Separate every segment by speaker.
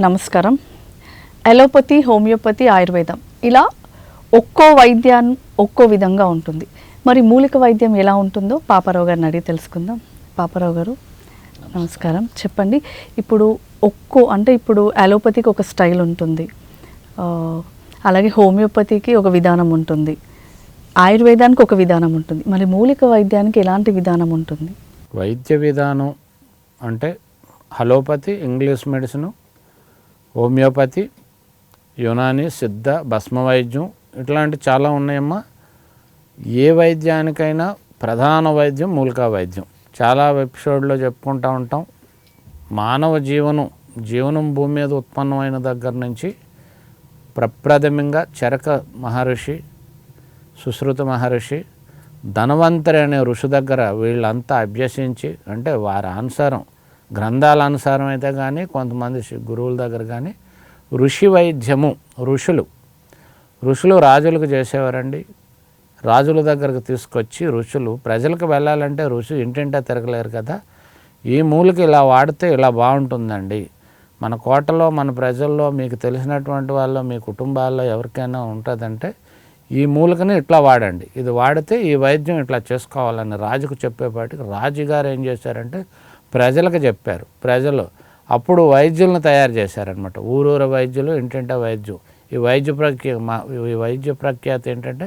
Speaker 1: నమస్కారం. Allopathy homeopathy ఆయుర్వేదం. ఇలా ఒక్కో వైద్యాన్ని ఒక్కో విధంగా ఉంటుంది. మరి మూలిక వైద్యం ఎలా ఉంటుందో పాపారావు గారిని అడిగి తెలుసుకుందాం. పాపారావు గారు నమస్కారం. చెప్పండి. ఇప్పుడు ఒక్కో అంటే ఇప్పుడు అలోపతికి ఒక స్టైల్ ఉంటుంది. అలాగే హోమియోపతికి ఒక విధానం ఉంటుంది. ఆయుర్వేదానికి ఒక విధానం ఉంటుంది. మరి మూలిక వైద్యానికి ఎలాంటి విధానం ఉంటుంది?
Speaker 2: వైద్య విధానం అంటే allopathy English medicine homeopathy Unani Siddha భస్మ వైద్యం ఇట్లాంటి చాలా ఉన్నాయమ్మా. ఏ వైద్యానికైనా ప్రధాన వైద్యం మూలికా వైద్యం. చాలా ఎపిసోడ్లో చెప్పుకుంటూ ఉంటాం. మానవ జీవనం జీవనం భూమి మీద ఉత్పన్నమైన దగ్గర నుంచి ప్రప్రథమంగా చరక మహర్షి సుశ్రుత మహర్షి ధనవంతరి అనే ఋషి దగ్గర వీళ్ళంతా అభ్యసించి అంటే వారి అనుసారం గ్రంథాల అనుసారం అయితే కానీ కొంతమంది గురువుల దగ్గర కానీ ఋషి వైద్యము ఋషులు. ఋషులు రాజులకు చేసేవారండి. రాజుల దగ్గరకు తీసుకొచ్చి ఋషులు ప్రజలకు వెళ్ళాలంటే ఋషి ఇంటింటా తిరగలేరు కదా. ఈ మూలిక ఇలా వాడితే ఇలా బాగుంటుందండి. మన కోటలో మన ప్రజల్లో మీకు తెలిసినటువంటి వాళ్ళు మీ కుటుంబాల్లో ఎవరికైనా ఉంటుందంటే ఈ మూలికని ఇట్లా వాడండి. ఇది వాడితే ఈ వైద్యం ఇట్లా చేసుకోవాలని రాజుకు చెప్పేపాటికి రాజుగారు ఏం చేశారంటే ప్రజలకు చెప్పారు. ప్రజలు అప్పుడు వైద్యులను తయారు చేశారనమాట ఊరూర వైద్యులు ఇంటింట వైద్యం ఈ వైద్య ప్రఖ్యా ఈ వైద్య ప్రఖ్యాతి ఏంటంటే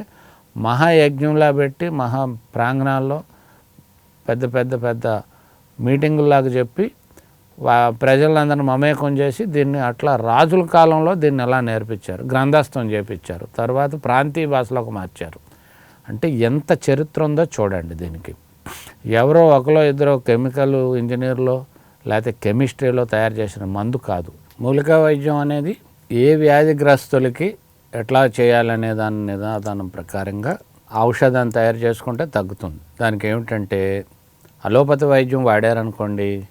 Speaker 2: మహాయజ్ఞంలా పెట్టి మహా ప్రాంగణాల్లో పెద్ద పెద్ద పెద్ద మీటింగుల్లాగా చెప్పి ప్రజలందరిని మమేకం చేసి దీన్ని అట్లా రాజుల కాలంలో దీన్ని ఎలా నేర్పించారు? గ్రంథస్థం చేపించారు. తర్వాత ప్రాంతీయ భాషలోకి మార్చారు. అంటే ఎంత చరిత్ర ఉందో చూడండి దీనికి. ఎవరో ఒకలో ఇద్దరు కెమికల్ ఇంజనీర్లో లేకపోతే కెమిస్ట్రీలో తయారు చేసిన మందు కాదు. మూలికా వైద్యం అనేది ఏ వ్యాధిగ్రస్తులకి ఎట్లా చేయాలనే దాని నిదానం ప్రకారంగా ఔషధాన్ని తయారు చేసుకుంటే తగ్గుతుంది. దానికి ఏమిటంటే అలోపతి వైద్యం వాడారనుకోండి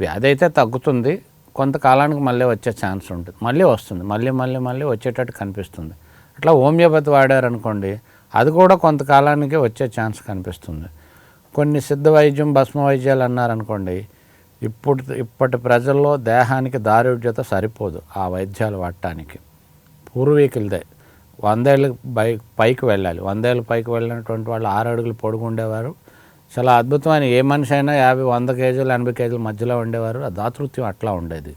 Speaker 2: వ్యాధి అయితే తగ్గుతుంది. కొంతకాలానికి మళ్ళీ వచ్చే ఛాన్స్ ఉంటుంది. మళ్ళీ వస్తుంది. మళ్ళీ మళ్ళీ మళ్ళీ వచ్చేటట్టు కనిపిస్తుంది. అట్లా హోమియోపతి వాడారనుకోండి అది కూడా కొంతకాలానికి వచ్చే ఛాన్స్ కనిపిస్తుంది. కొన్ని సిద్ధ వైద్యం భస్మ వైద్యాలు అన్నారనుకోండి ఇప్పుడు ఇప్పటి ప్రజల్లో దేహానికి దారుఢ్యత సరిపోదు ఆ వైద్యాలు వాడటానికి. పూర్వీకులదే. వందేళ్ళ పై పైకి వెళ్ళాలి. వందేళ్ళ పైకి వెళ్ళినటువంటి వాళ్ళు ఆరు అడుగులు పొడుగు ఉండేవారు. చాలా అద్భుతమైన ఏ మనిషి అయినా యాభై వంద కేజీలు ఎనభై కేజీల మధ్యలో ఉండేవారు. ఆ దాతృత్వం అట్లా ఉండేది.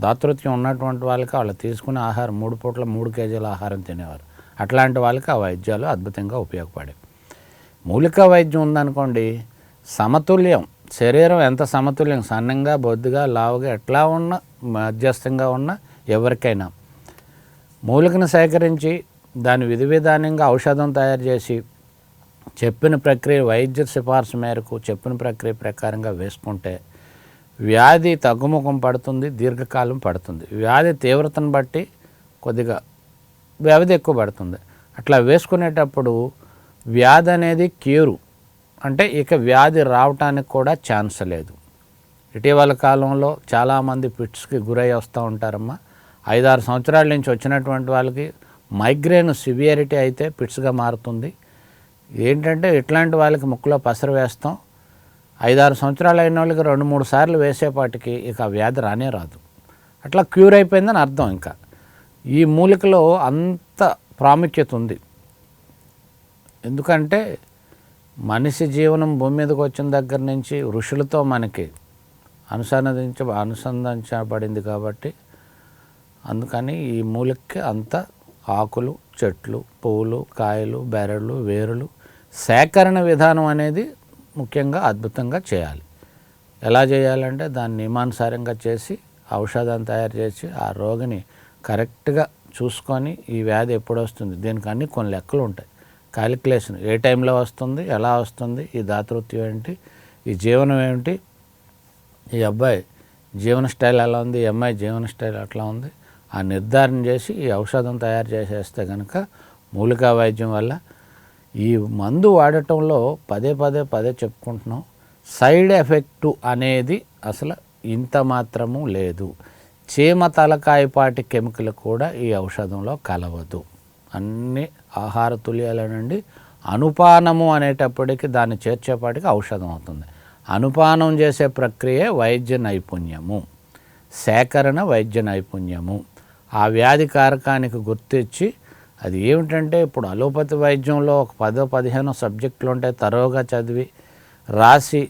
Speaker 2: దాతృత్వం ఉన్నటువంటి వాళ్ళకి వాళ్ళు తీసుకునే ఆహారం మూడు పూట్ల మూడు కేజీల ఆహారం తినేవారు. అట్లాంటి వాళ్ళకి ఆ వైద్యాలు అద్భుతంగా ఉపయోగపడేవి. మూలిక వైద్యం ఉందనుకోండి సమతుల్యం. శరీరం ఎంత సమతుల్యం? సన్నంగా బొద్దుగా లావుగా ఎట్లా ఉన్నా మధ్యస్థంగా ఉన్నా ఎవరికైనా. మూలికను సేకరించి దాని విధి విధానంగా ఔషధం తయారు చేసి చెప్పిన ప్రక్రియ వైద్య సిఫార్సు మేరకు చెప్పిన ప్రక్రియ ప్రకారంగా వేసుకుంటే వ్యాధి తగ్గుముఖం పడుతుంది దీర్ఘకాలం పడుతుంది. వ్యాధి తీవ్రతను బట్టి కొద్దిగా వ్యవధి ఎక్కువ పడుతుంది. అట్లా వేసుకునేటప్పుడు వ్యాధి అనేది క్యూరు అంటే ఇక వ్యాధి రావటానికి కూడా ఛాన్స్ లేదు. ఇటీవల కాలంలో చాలామంది పిట్స్కి గురై వస్తూ ఉంటారమ్మా. ఐదారు సంవత్సరాల నుంచి వచ్చినటువంటి వాళ్ళకి మైగ్రేన్ సివియరిటీ అయితే పిట్స్గా మారుతుంది. ఏంటంటే ఇట్లాంటి వాళ్ళకి ముక్కులో పసరు వేస్తాం. ఐదారు సంవత్సరాలు అయిన వాళ్ళకి రెండు మూడు సార్లు వేసేపాటికి ఇక వ్యాధి రానే రాదు. అట్లా క్యూర్ అయిపోయిందని అర్థం ఇంకా. ఈ మూలికలో అంత ప్రాముఖ్యత ఉంది. ఎందుకంటే మనిషి జీవనం భూమి మీదకి వచ్చిన దగ్గర నుంచి ఋషులతో మనకి అనుసంధానించ అనుసంధానించబడింది కాబట్టి అందుకని ఈ మూలికకి అంత ఆకులు చెట్లు పువ్వులు కాయలు బెరళ్ళు వేరులు సేకరణ విధానం అనేది ముఖ్యంగా అద్భుతంగా చేయాలి. ఎలా చేయాలంటే దాన్ని నియమానుసారంగా చేసి ఔషధాన్ని తయారు చేసి ఆ రోగిని కరెక్ట్గా చూసుకొని ఈ వ్యాధి ఎప్పుడు వస్తుంది? దీనికి అన్ని కొన్ని లెక్కలు ఉంటాయి. క్యాలిక్యులేషన్ ఏ టైంలో వస్తుంది ఎలా వస్తుంది ఈ దాతృత్వం ఏంటి ఈ జీవనం ఏమిటి ఈ అబ్బాయి జీవన స్టైల్ ఎలా ఉంది ఈ అమ్మాయి జీవన స్టైల్ ఎట్లా ఉంది ఆ నిర్ధారణ చేసి ఈ ఔషధం తయారు చేసేస్తే కనుక మూలికా వైద్యం వల్ల ఈ మందు వాడటంలో పదే పదే పదే చెప్పుకుంటున్నాం. సైడ్ ఎఫెక్టు అనేది అసలు ఇంత మాత్రము లేదు. చీమ తలకాయపాటి కెమికల్ కూడా ఈ ఔషధంలో కలవదు. అన్ని ఆహార తుల్యాల నుండి అనుపానము అనేటప్పటికి దాన్ని చేర్చేపాటికి ఔషధం అవుతుంది. అనుపానం చేసే ప్రక్రియ వైద్య నైపుణ్యము. సేకరణ వైద్య నైపుణ్యము. ఆ వ్యాధి కారకానికి గుర్తించి అది ఏమిటంటే ఇప్పుడు అలోపతి వైద్యంలో ఒక పదో పదిహేనో సబ్జెక్టులు ఉంటాయి తరోగా చదివి రాసి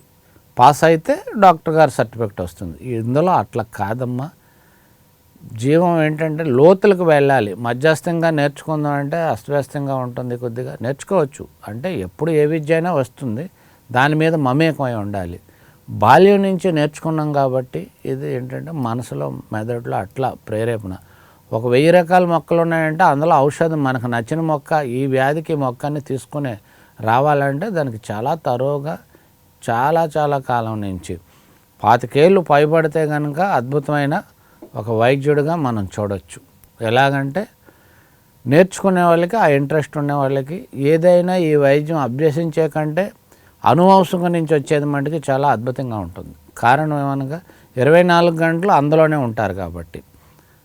Speaker 2: పాస్ అయితే డాక్టర్ గారు సర్టిఫికెట్ వస్తుంది. ఇందులో అట్లా కాదమ్మా. జీవం ఏంటంటే లోతులకు వెళ్ళాలి. మధ్యస్థంగా నేర్చుకుందాం అంటే అస్తవ్యస్తంగా ఉంటుంది కొద్దిగా. నేర్చుకోవచ్చు. అంటే ఎప్పుడు ఏ విద్య అయినా వస్తుంది. దాని మీద మమేకమై ఉండాలి. బాల్యం నుంచి నేర్చుకున్నాం కాబట్టి ఇది ఏంటంటే మనసులో మెదడులో అట్లా ప్రేరేపణ. ఒక వెయ్యి రకాల మొక్కలు ఉన్నాయంటే అందులో ఔషధం మనకు నచ్చిన మొక్క ఈ వ్యాధికి మొక్కని తీసుకునే రావాలంటే దానికి చాలా తరువుగా చాలా చాలా కాలం నుంచి. పాతికేళ్ళు పైబడితే కనుక అద్భుతమైన ఒక వైద్యుడిగా మనం చూడొచ్చు. ఎలాగంటే నేర్చుకునే వాళ్ళకి ఆ ఇంట్రెస్ట్ ఉన్న వాళ్ళకి ఏదైనా ఈ వైద్యం అభ్యసించే కంటే అనువంశం నుంచి వచ్చేది మటుకి చాలా అద్భుతంగా ఉంటుంది. కారణం ఏమనగా ఇరవై నాలుగు గంటలు అందులోనే ఉంటారు కాబట్టి.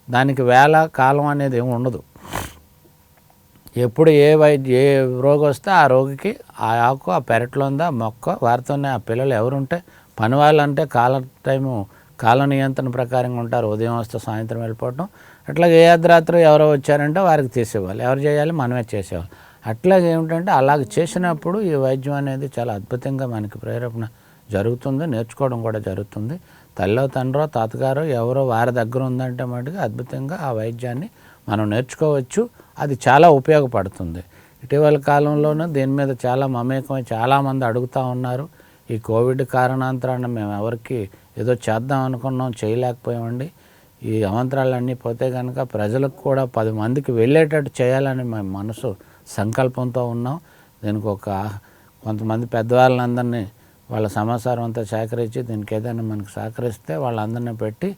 Speaker 2: దానికి వేళ కాలం అనేది ఏమి ఉండదు. ఎప్పుడు ఏ వైద్య ఏ రోగి వస్తే ఆ రోగికి ఆ ఆకు ఆ పెరట్లో ఉందా ఆ మొక్క వారితోనే ఆ పిల్లలు ఎవరుంటే పని వాళ్ళంటే కాల టైము కాల నియంత్రణ ప్రకారంగా ఉంటారు. ఉదయం వస్తే సాయంత్రం వెళ్ళిపోవటం. అట్లాగే ఏ అర్ధరాత్రి ఎవరో వచ్చారంటే వారికి తీసేవాళ్ళు ఎవరు చేయాలి మనమే చేసేవాళ్ళు. అట్లాగే ఏమిటంటే అలాగ చేసినప్పుడు ఈ వైద్యం అనేది చాలా అద్భుతంగా మనకి ప్రేరేపణ జరుగుతుంది. నేర్చుకోవడం కూడా జరుగుతుంది. తల్లో తండ్రో తాతగారో ఎవరో వారి దగ్గర ఉందంటే మటుకు అద్భుతంగా ఆ వైద్యాన్ని మనం నేర్చుకోవచ్చు. అది చాలా ఉపయోగపడుతుంది. ఇటీవల కాలంలోనూ దీని మీద చాలా మమేకమై చాలామంది అడుగుతూ ఉన్నారు. ఈ కోవిడ్ కారణాంతరాన మేము ఎవరికి ఏదో చేద్దాం అనుకున్నాం చేయలేకపోయామండి. ఈ అవంతరాలన్నీ పోతే కనుక ప్రజలకు కూడా పది మందికి వెళ్ళేటట్టు చేయాలని మేము మనసు సంకల్పంతో ఉన్నాం. దీనికి ఒక కొంతమంది పెద్దవాళ్ళందరినీ వాళ్ళ సమాచారం అంతా సేకరించి దీనికి ఏదైనా మనకు సహకరిస్తే వాళ్ళందరినీ పెట్టి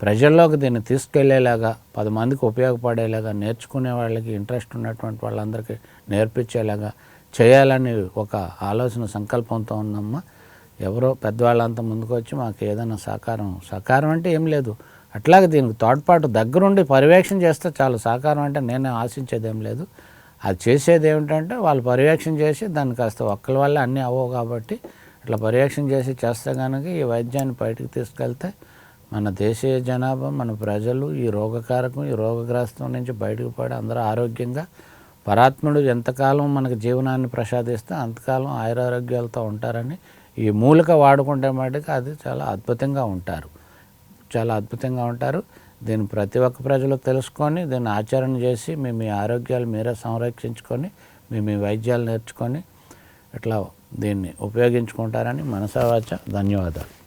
Speaker 2: ప్రజల్లోకి దీన్ని తీసుకెళ్ళేలాగా పది మందికి ఉపయోగపడేలాగా నేర్చుకునే వాళ్ళకి ఇంట్రెస్ట్ ఉన్నటువంటి వాళ్ళందరికీ నేర్పించేలాగా చేయాలని ఒక ఆలోచన సంకల్పంతో ఉన్నామ్మా ఎవరో పెద్దవాళ్ళంతా ముందుకు వచ్చి మాకు ఏదైనా సహకారం సహకారం అంటే ఏం లేదు. అట్లాగే దీనికి తోడ్పాటు దగ్గరుండి పర్యవేక్షణ చేస్తే చాలు. సహకారం అంటే నేనే ఆశించేది ఏం లేదు. అది చేసేది ఏమిటంటే వాళ్ళు పర్యవేక్షణ చేసి దాన్ని కాస్త ఒక్కల వల్ల అన్నీ అవ్వవు కాబట్టి ఇట్లా పర్యవేక్షణ చేసి చేస్తే కనుక ఈ వైద్యాన్ని బయటికి తీసుకెళ్తే మన దేశీయ జనాభా మన ప్రజలు ఈ రోగకారకం ఈ రోగగ్రస్తం నుంచి బయటకు పడి అందరూ ఆరోగ్యంగా పరాత్ముడు ఎంతకాలం మనకు జీవనాన్ని ప్రసాదిస్తే అంతకాలం ఆయురారోగ్యాలతో ఉంటారని ఈ మూలిక వాడుకుంటే మటుకు అది చాలా అద్భుతంగా ఉంటారు. చాలా అద్భుతంగా ఉంటారు. దీన్ని ప్రతి ఒక్క ప్రజలు తెలుసుకొని దీన్ని ఆచరణ చేసి మీ మీ ఆరోగ్యాలు మీరే సంరక్షించుకొని మీ మీ వైద్యాలు నేర్చుకొని ఇట్లా దీన్ని ఉపయోగించుకుంటారని మనసావాచ ధన్యవాదాలు.